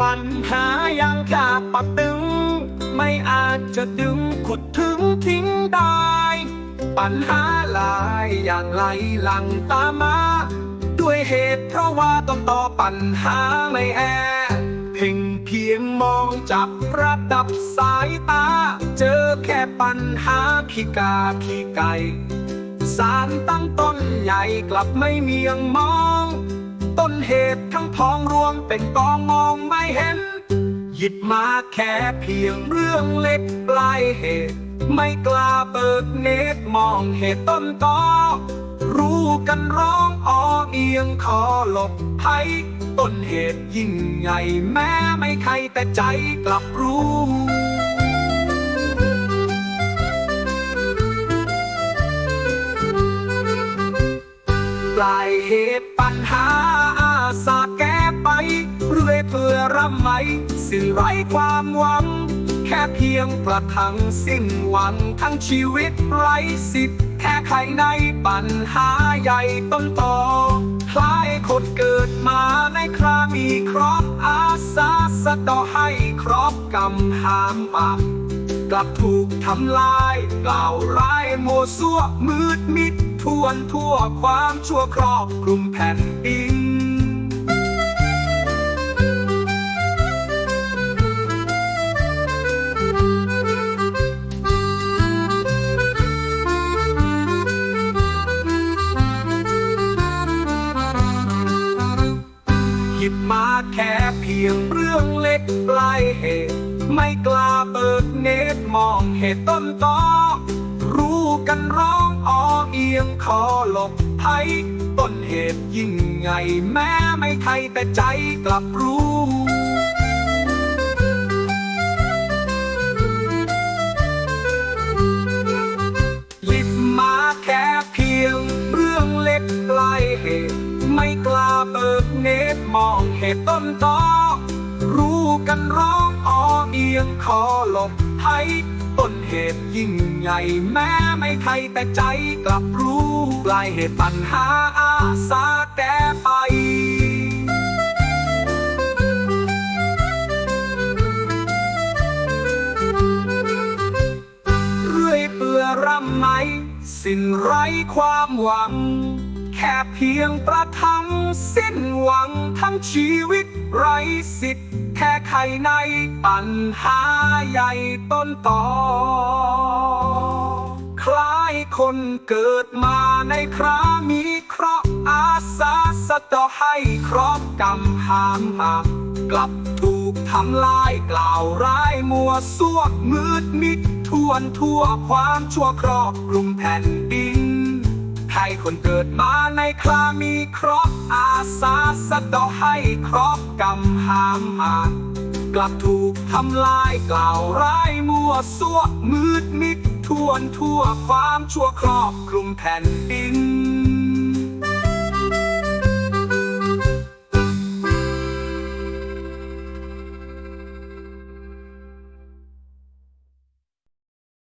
ปัญหายังคาปักตึง ไม่อาจจะดึงขุดถึงทิ้งได้ ปัญหาหลายอย่างไหลหลังตามมา ด้วยเหตุเพราะว่าต้องต่อปัญหาไม่แอเพ่งเพียงมองจับระดับสายตา เจอแค่ปัญหาขี้กาขี้ไก่สารตั้งต้นใหญ่กลับไม่เมียงมอง ต้นเหตุทั้งพ้องรวมเป็นกองมองไม่เห็น หยิบมาแค่เพียงเรื่องเล็กปลายเหตุ ไม่กล้าเปิดเนตรมองเหตุต้นตอรู้กันร้องอ้อเอียงขอหลบภัยต้นเหตุยิ่งใหญ่แม้ไม่ใครแต่ใจกลับรู้ปลาย ตุปัญหาอาสาแก้ไปเรื่อยเพื่อรำไหมสิ่งไร้ความหวัง แค่เพียงประทังสิ้นหวังทั้งชีวิตไร้สิทธิ์แค่ไขในปัญหาใหญ่ต้นต่อคล้ายคนเกิดมาในครามีคราะห์อาสาสะดอให้ครอบกรรมหามปากกลับถูกทำลายกล่าวร้ายโมซัวมืดมิด ทวนทั่วความชั่วครอบคลุมแผ่นดินหยิบมาแค่เพียงเรื่องเล็กปลายเหตุ ไม่กล้าเปิดเนตรมองเหตุต้นตอรู้กันร้อ ยงขอหลบภัยต้นเหตุยิ่งใหญ่แม้ไม่ไทยแต่ใจกลับรู้หยิบมาแค่เพียงเรื่องเล็กปลายเหตุ ไม่กล้าเปิดเนตมองเหตุต้นตอรู้กันร้องออเอียงขอหลบภัย ต้นเหตุยิ่งใหญ่แม้ไม่ใครแต่ใจกลับรู้ปลายเหตุปัญหาอาสาแก้ไปเรื่อยเปื่อร่ำไหม สิ้นไร้ความหวัง ค่เพียงประทังสิ้นหวังทั้งชีวิตไร้สิทธิ์แค่ไขในปัญหาใหญ่ต้นต่อ คล้ายคนเกิดมาในครามีเคราะห์อาสาสะเดอให้ครอบกรรมหามหักกลับถูกทำลายกล่าวร้ายมัวซั่วมืดมิดทวนทั่วความชั่วครอบคลุมแผ่นดิน ครคนเกิดมาในครามีเคราะห์อาสาสะดอให้ครอบกรรมหามหักกลับถูกทำลายกล่าวร้ายมัวซั่วมืดมิดทวนทั่วความชั่วครอบคลุมแผ่นดิน